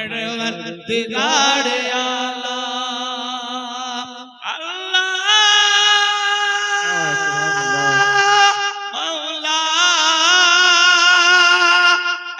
परवरदिगार आलम আল্লাহ মাওলা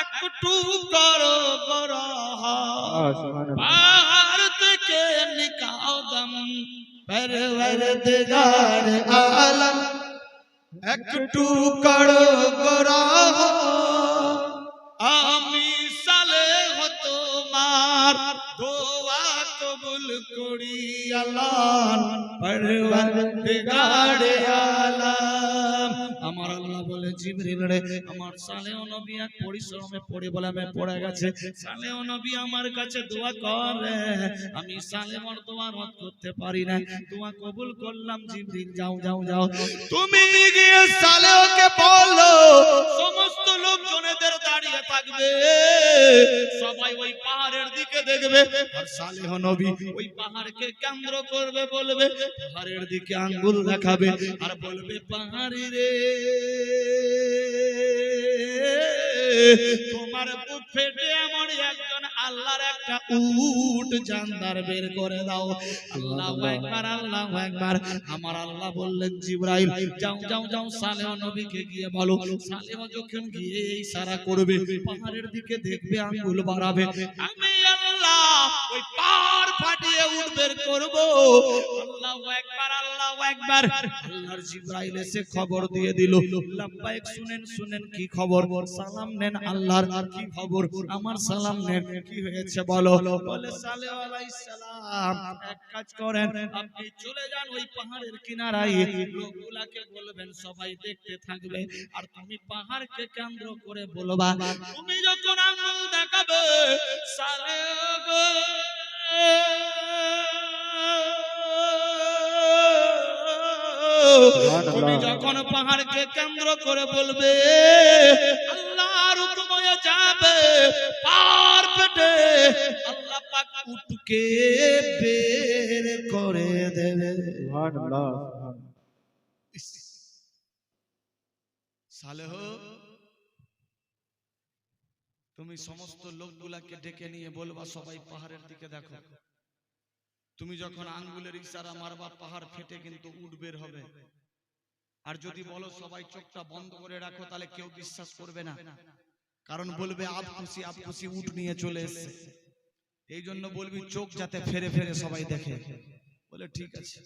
একটু করো গরহ পাহাড় থেকে নিকাও দম পরবরদিগার আলম একটু করো গরহ কবুল করি আল্লাহ বলে জিবরিল রে আমার সালেহ নবী এক পরিশ্রমে পড়ে পড়ে গেছে। সালেহ নবী আমার কাছে দোয়া করে, আমি সালেমর দোয়া রদ করতে পারি না। দোয়া কবুল করলাম, জিবরিল, যাও যাও যাও। তুমি গিয়ে সালেহকে বলো, সমস্ত লোকজনেদের দাঁড়িয়ে থাকবে। সবাই ওই পাহাড়ের দিকে দেখবে, আর সালেহ নবী ওই পাহাড়কে কেন্দ্র করবে, বলবে, পাহাড়ের দিকে আঙ্গুল দেখাবে, আর বলবে, পাহাড়ি রে। তোমার বুক ফেটে এমন একজন আল্লাহর একটা উট জানদার বের করে দাও। আল্লাহ একবার আল্লাহ একবার আমার আল্লাহ বললেন, জিব্রাইল, যাও যাও যাও, সালেহ নবীকে গিয়ে বলো। সালেহ যখন গিয়ে ইশারা করবে, পাহাড়ের দিকে দেখবে, আঙ্গুল বাড়াবে। আমি আল্লাহ ওই পাহাড় ফাটিয়ে উট বের করব। আল্লাহু একবার আল্লাহু একবার আল্লাহর জিব্রাইল এসে খবর দিয়ে দিল। লাব্বাইক শুনেন শুনেন কি খবর? সালাম নেন আল্লাহর আর কি খবর? আমার সালাম নেন, কি হয়েছে বলো? বলে সালেহ আলাইহিস এক কাজ করেন, আপনি চলে যান ওই পাহাড়ের কিনারায়। লোকগুলাকে বলবেন, সবাই দেখতে থাকবে। আর তুমি পাহাড়কে কেন্দ্র করে বলবা, তুমি যখন আঙ্গুল দেখাবে সালেহ গো তুমি যখন পাহাড়কে কেন্দ্র করে বলবে আল্লাহর হুকুম যাবে পার পেটে আল্লাহ পাক উটকে বের করে দেবে। সালেহ তুমি সমস্ত লোকগুলাকে ডেকে নিয়ে বলবা সবাই পাহাড়ের দিকে দেখো। তুমি যখন আঙ্গুলের ইশারা মারবা পাহাড় ফেটে কিন্তু উঠ বের হবে। আর যদি বলো সবাই চোখটা বন্ধ করে রাখো তাহলে কেউ বিশ্বাস করবে না। কারণ বলবে আপ খুশি আপ খুশি উঠ নিয়ে চলে এসেছে। এই জন্য বলবি চোখ যাতে ফেরে ফেরে সবাই দেখে। বলে ঠিক আছে।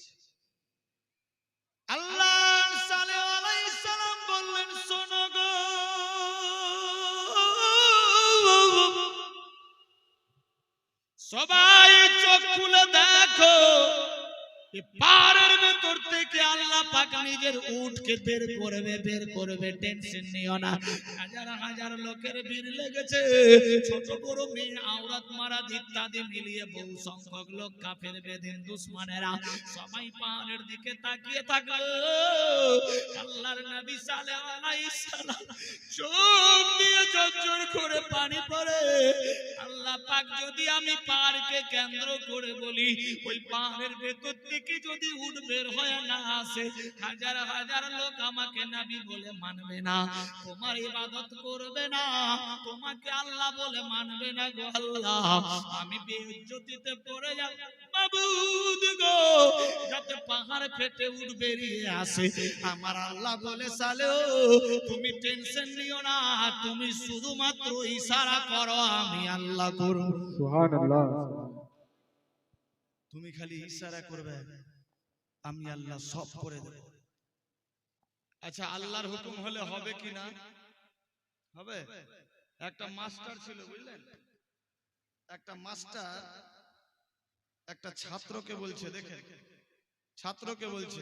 সবাই চোখ খুলে দেখো পাহাড়ের ভেতর থেকে আল্লাহ পাক নিজের উটকে বের করবে বের করবে, টেনশন নিও না। হাজার হাজার লোকের ভিড় লেগেছে। ছোট বড় মেয়ে, আওরাত মারা, ইত্যাদি মিলিয়ে বহু সংখ্যক লোক কাফের বেদিন দুশ্মনেরা সবাই পাহাড়ের দিকে তাকিয়ে থাকল। আল্লাহর নবী সালাম চোখ দিয়ে ঝরঝর করে পানি পড়ে। আল্লাহ পাক যদি আমি পাহাড়কে কেন্দ্র করে বলি, ওই পাহাড়ের ভেতর থেকে যদি উঠ বের হয়ে না আসে, হাজার হাজার লোক আমাকে নবী বলে মানবে না, তোমার ইবাদত করবে না, তোমাকে আল্লাহ বলে মানবে না গো আল্লাহ। আমি বেইজ্জতিতে পড়ে যাব মাবুদ গো, যাতে পাহাড় ফেটে উঠ বেরিয়ে আসে। আমার আল্লাহ বলে, সালেও, তুমি টেনশন নিও না, তুমি শুধুমাত্র ইশারা করো আমি আল্লাহ করব। তুমি খালি ইশারা করবে আমি আল্লাহ সব করে দেব। আচ্ছা আল্লাহর হুকুম হলে হবে কি না? হবে? একটা মাস্টার ছিল বুঝলেন? একটা মাস্টার একটা ছাত্রকে বলছে দেখেন ছাত্রকে বলছে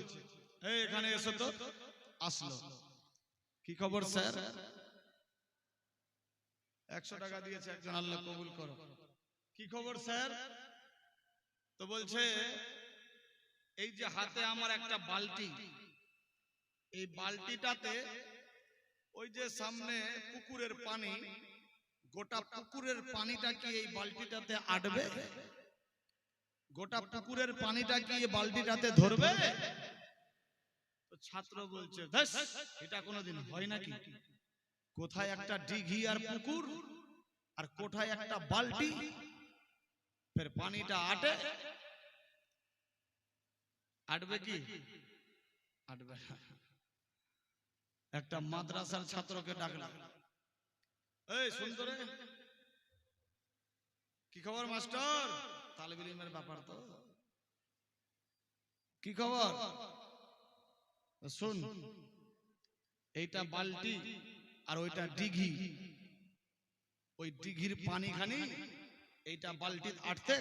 এই এখানে এসো তো। আসলো। কি খবর স্যার? একশো টাকা দিয়েছে একজন আল্লাহ কবুল করো। কি খবর স্যার? তো বলছে এই যে হাতে আমার একটা বালতি এই বালতিটাতে ওই যে সামনে পুকুরের পানি গোটা পুকুরের পানিটা কি এই বালতিটাতে আটবে? গোটা পুকুরের পানিটা কি এই বালতিটাতে ধরবে? ছাত্র বলছে এটা কোনোদিন হয় নাকি? কোথায় একটা ডিঘি আর পুকুর আর কোথায় একটা বালতি ফের পানিটা আটে। আটবে কি? আটবে একটা মাদ্রাসার ছাত্রকে ডাকলাম এই সুন্দরে কি খবর মাস্টার? তালিব ইলমের ব্যাপার তো। কি খবর? শুন এইটা বালতি আর ওইটা দিঘি ওই দিঘির পানি খানি এইটা বালতি আটতে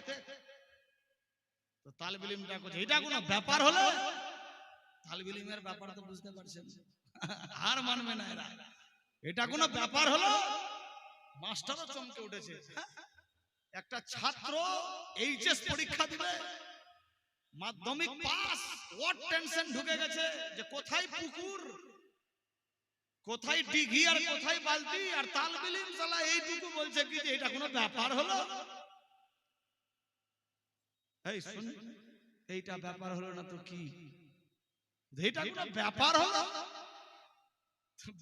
তো তালবিলিমটা করছে এটা কোনো ব্যাপার হলো? তালবিলিমের ব্যাপার তো বুঝতে পারছেন। আর মানবে না এরা। এটা কোনো ব্যাপার হলো? মাস্টারও চমকে উঠেছে? একটা ছাত্র এইচএস পরীক্ষা দিবে। মাধ্যমিক পাস ওয়াট টেনশন ঢুকে গেছে যে কোথায় পুকুর? কোথায় ডিঘি আর কোথায় বালতি আর তালবিলিম সালা এইটুকু বলছে কি যে এটা কোনো ব্যাপার হলো? এই শুন, এইটা ব্যাপার হলো না তো কি? এটা কোনো ব্যাপার হলো?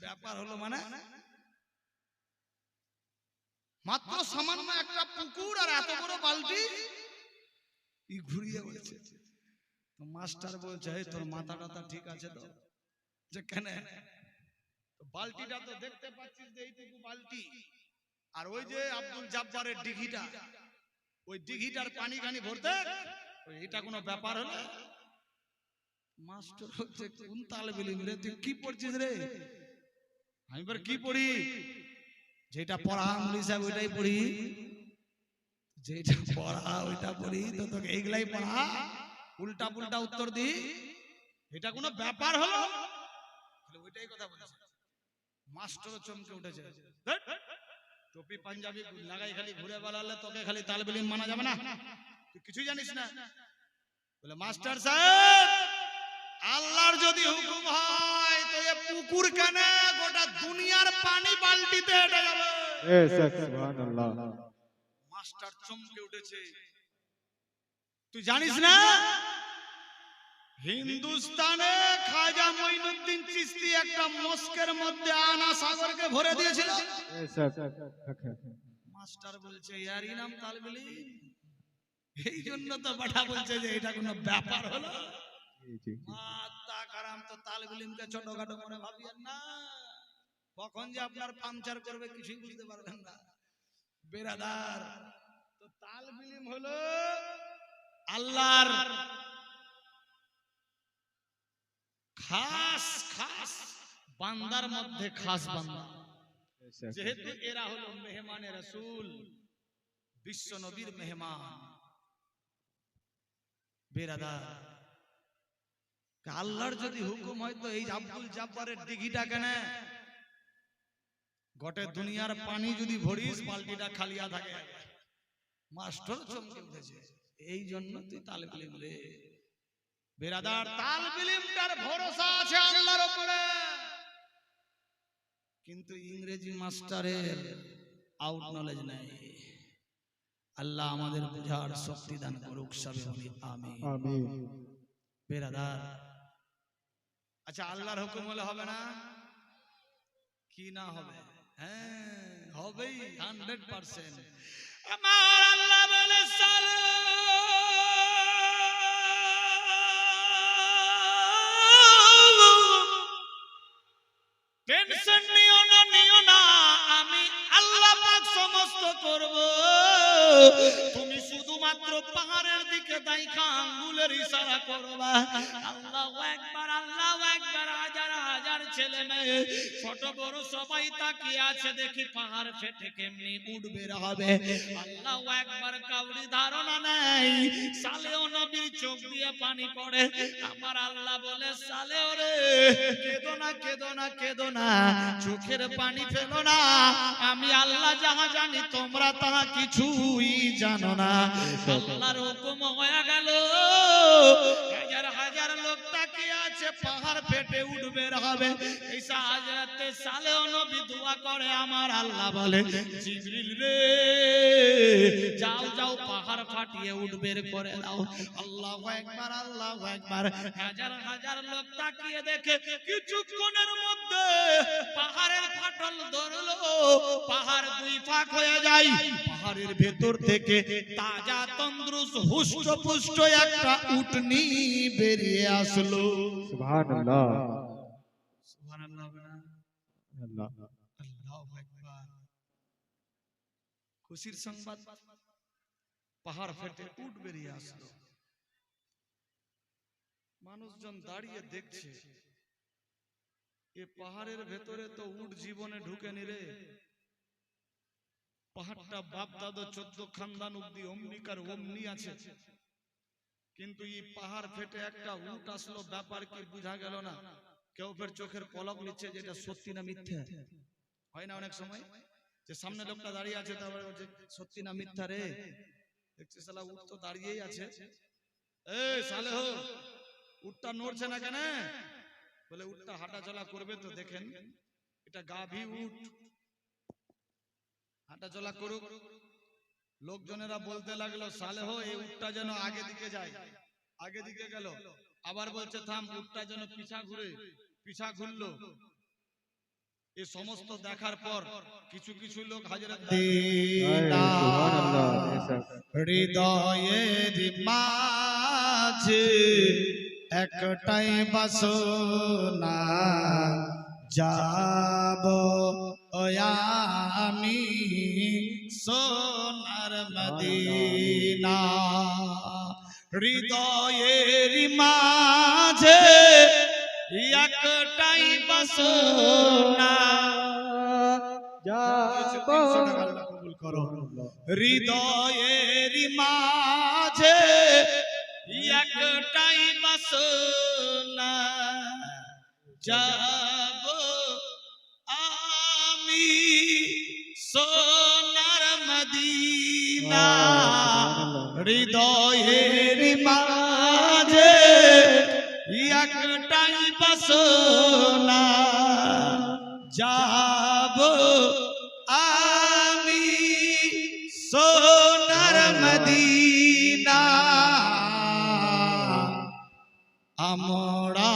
ব্যাপার হলো মানে? মাত্র সামান্য একটা পুকুর আর এত বড় বালতি? ই ঘুরিয়ে বলছে। মাস্টার বলছে তোর মাথা টাথা ঠিক আছে তো? যে কেন? বালতিটা তো দেখতে পাচ্ছিস যে এইটুকু বালতি। আর ওই যে আব্দুল জাব্বারের দিঘিটা ওই দিঘিটার পানি গানি ভরতে এটা কোনো ব্যাপার হলো? মাস্টার হচ্ছে কোন তালে বিলিম রে? তুই কি পড়ছিস রে? আমি এবার কি পড়ি? যেটা পড়া আমলি সাহেব ওইটাই পড়ি। যেটা পড়া ওইটা পড়ি তো তোকে এইগুলাই পড়া। উল্টা পুল্টা উত্তর দি। এটা কোনো ব্যাপার হলো? ওইটাই কথা বলছে। মাস্টার চমকে উঠেছে। টুপি পাঞ্জাবি লাগাই খালি ঘুরে বেড়ালে তোকে খালি তালবিলিম মানা যাবে না। তুই কিছুই জানিস না। বলে মাস্টার সাহেব আল্লাহর যদি হুকুম হয় তো এ পুকুর কেন গোটা দুনিয়ার পানি বালতিতে এটা যাবে। সুবহানাল্লাহ। মাস্টার চমকে উঠেছে। তুই জানিস না? হিন্দুস্তানে খাজা মঈনুদ্দিন চিশতি একটা মস্কের মধ্যে আনা সাগরকে ভরে দিয়েছিল। মাস্টার বলছে ইয়ার ইনাম তালবিলি? এই জন্য তো বাটা বলছে যে এটা কোনো ব্যাপার হলো। জি জি মাতা কারাম তো তালবিলিমকে ছোটখাটো মনে ভাবিয়েন না। কখন যে আপনার পাংচার করবে কিছুই বুঝতে পারবেন না। বেরাদার তো তালবিলিম হলো আল্লাহর খাস খাস বান্দার মধ্যে খাস বান্দা। যেহেতু এরা হলো মেহমানে রসুল, বিশ্ব নবীর মেহমান। বেরাদা আল্লাহর যদি হুকুম হয় তো এই আব্দুল জাব্বারের দিঘিটা কেন গটে দুনিয়ার পানি যদি ভরিস, বালতিটা খালিয়া থাকে মাস্টার চমকে উঠেছে। এই জন্য তুই তালে বিলিম রে বেরাদার তাল বিলিমটার ভরসা আছে আল্লাহর উপরে। কিন্তু ইংরেজি মাস্টারের আউট নলেজ নাই। আল্লাহ আমাদের বুঝার শক্তি দান করুক সবে আমিন। বেরাদার। আচ্ছা আল্লাহর হুকুম হলে হবে না? কি না হবে? হ্যাঁ হবেই হান্ড্রেড পার্সেন্ট আমার আল্লাহ বলে টেনশন নিও না নিও না, আমি আল্লাহ পাক সমস্ত করব। তুমি শুধুমাত্র পাহাড়ের দিকে দাইখা আঙ্গুলের ইশারা করবা। আল্লাহু একবার আল্লাহু একবার হাজার হাজার ছেলে মেয়ে, ছোট বড় সবাই তাকিয়ে আছে, দেখি পাহাড় ফেটে কেমনি উঠবে হবে। আল্লাহু একবার কাউরি ধারণা নেই সালেও নবীর চোখ দিয়ে পানি পড়ে। আমার আল্লাহ বলে, সালেও রে, কেঁদো না কেঁদো না কেঁদো না, চোখের পানি ফেলো না। আমি আল্লাহ যাহা জানি, তোমরা তাহা কিছুই জানো না। আল্লাহর হুকুম হয়ে গেল পাহাড় ফেটে উঠবে হবে এই সাহায্যতে সালেও নবী দোয়া করে আমার আল্লাহ বলে জিবরিল রে যাও যাও পাহাড় ফাটিয়ে উঠ বের করে দাও। আল্লাহ একবার আল্লাহ একবার হাজার হাজার লোক তাকিয়ে দেখে কিছুক্ষণের মধ্যে পাহাড়ের ফাটল ধরলো। পাহাড় দুই ফাঁক হয়ে যায়। পাহাড়ের ভেতর থেকে তাজা তন্দ্রুস হুষ্ট পুষ্ট একটা উটনি বেরিয়ে আসলো। সুবহানাল্লাহ। আল্লাহ আল্লাহু আকবার। খুশির সংবাদ, পাহাড় ফেটে উঠ বেরিয়ে আসলো। মানুষজন দাঁড়িয়ে দেখছে, এ পাহাড়ের ভেতরে তো উট জীবনে ঢুকেনি রে। পাহাড়টা বাপ দাদা চোদ্দ খানদান অব্দি অম্বিকার অমনি আছে। কিন্তু এই পাহাড় ফেটে একটা উট আসলো, ব্যাপার কি বুঝা গেল না। কেউ ফের চোখের পলক নিচ্ছে যেটা সত্যি না মিথ্যা? হয় না অনেক সময়? যে সামনে লোকটা দাঁড়িয়ে আছে তারপরে বলছে সত্যি না মিথ্যা রে? দেখছি শালা উট তো দাঁড়িয়েই আছে। এই সালে হো উটটা নড়ছে না কেন? বলে উটটা হাঁটা চলা করবে তো দেখেন। এটা গাভী উট হাঁটা চলা করুক। লোকজনেরা বলতে লাগল সালে হো এই উঠটা যেন আগে দিকে যায়। আগে দিকে গেল। আবার বলছে থাম উঠটা যেন পিছা ঘুরে পিছা ঘুরলো। এ সমস্ত দেখার পর কিছু কিছু লোক হাজরত হৃদয়ের মাঝে একটাই বাসনা যাব আমি সোনার মদিনা। হৃদয়ের মাঝে একটাই বাসনা। হৃদয়ের মাঝে একটাই বাসনা। যাব আমি সোনার মদিনা। হৃদয়ের মাঝে একটাই বাসনা যাব আমি সোনার মদিনা। আমরা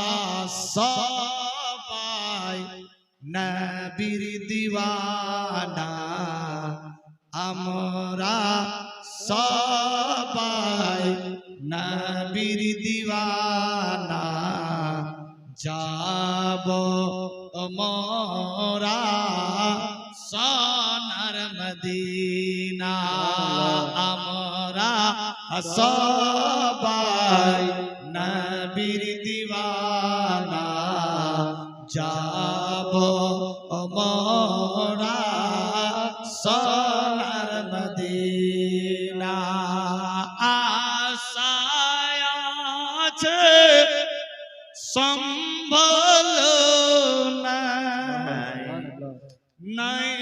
সবাই নবীর দিওয়ানা। আমরা সবাই নবীর দিওয়ানা। যাব মোরা সোনার মদিনা। আমরা সবাই সম্ভল নাই। নাই।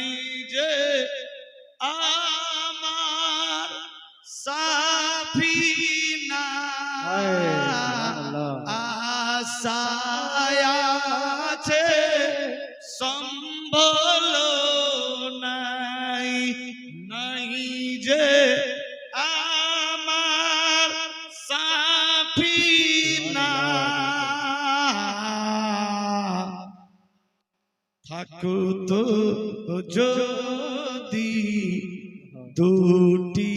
থাকুতো যদি দুটি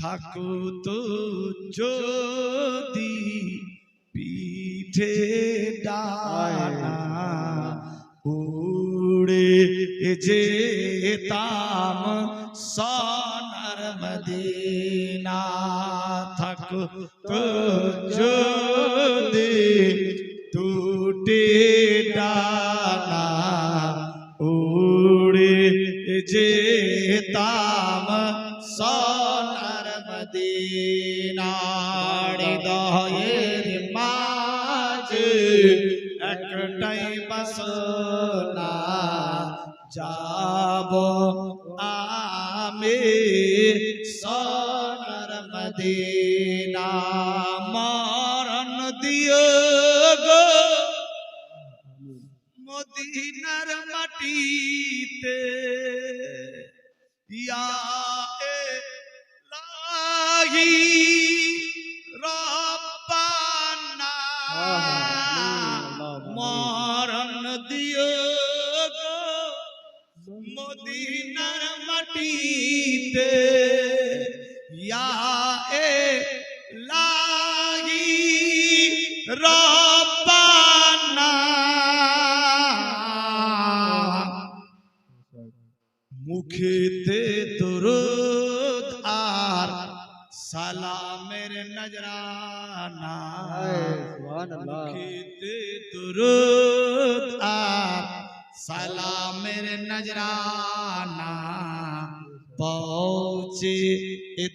থাকুতো যদি পিঠে ডানা উড়ে যেতাম সোনার মদিনা থাকুতো যদি দুটি ডানা উড়ে যেতাম সোনার মদিনা হৃদয়ের মাঝে। একটাই বাসনা যাব আমি সোনার মদিনা। মাটিতে ইয়া ইলাহি রব্বানা মরণ দিও গো মদিনার মাটিতে ইয়া এ মুখেতে দরুদ আর সালামের নজরানা পৌঁছে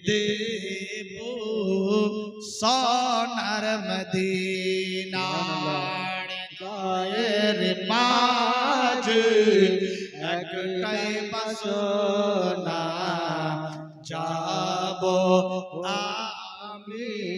দেব সোনার মদিনা। গায়ের মাঝ একটাই বাসনা যাব আমি।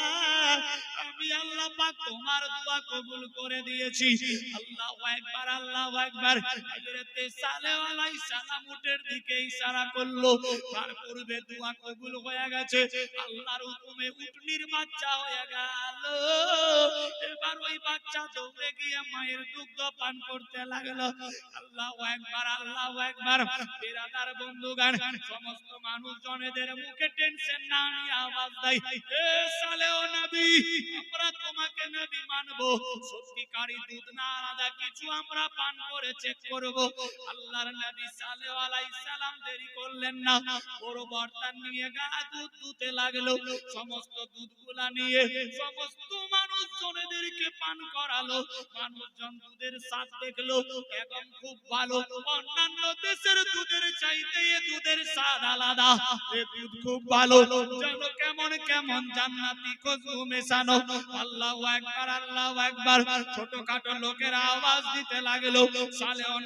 আল্লাহ তোমার দোয়া কবুল করে দিয়েছি। আল্লাহু আকবার আল্লাহু আকবার। হযরতে সালেহ আলাইহিস সালাম উটের দিকে ইশারা করল। তার পূর্বে দোয়া কবুল হয়ে গেছে। আল্লাহর হুকুমে উটনির বাচ্চা হয়ে গেল। এবার ওই বাচ্চা দৌড়ে গিয়ে মায়ের দুগ্ধ পান করতে লাগল। আল্লাহু আকবার আল্লাহু আকবার। বিরাদার বন্ধুগান সমস্ত মানুষজনেদের মুখে টেনশন না নিয়ে আওয়াজ দেয়। এ সালেহ নবী, আমরা তোমাকে নবী মানবো? আমরা পান করালো। মানুষজন দুধের স্বাদ দেখল। এবং খুব ভালো। অন্যান্য দেশের দুধের চাইতে দুধের স্বাদ আলাদা। দুধ খুব ভালো। যেন কেমন কেমন জান্নাতি খুশবু মেশানো। আল্লাহু আকবার আল্লাহু আকবার। ছোটখাটো লোকের আওয়াজ দিতে লাগল।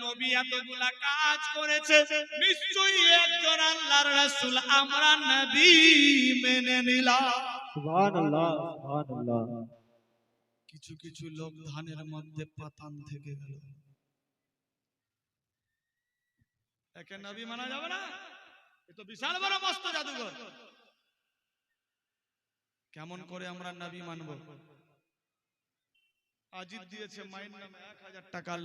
নবী এতগুলা কাজ করেছে। নিশ্চয়ই একজন আল্লাহর রাসূল আমরা নবী মেনে নিলাম। সুবহান আল্লাহ সুবহান আল্লাহ কিছু কিছু লোক ধানের মধ্যে পাতান থেকে গেল। একে নবী মানা যাবে না? এ তো বিশাল বড় মস্ত জাদুঘর। কেমন করে আমরা নবী মানব? আজিদ দিয়েছে মায়ের নামে এক হাজার টাকা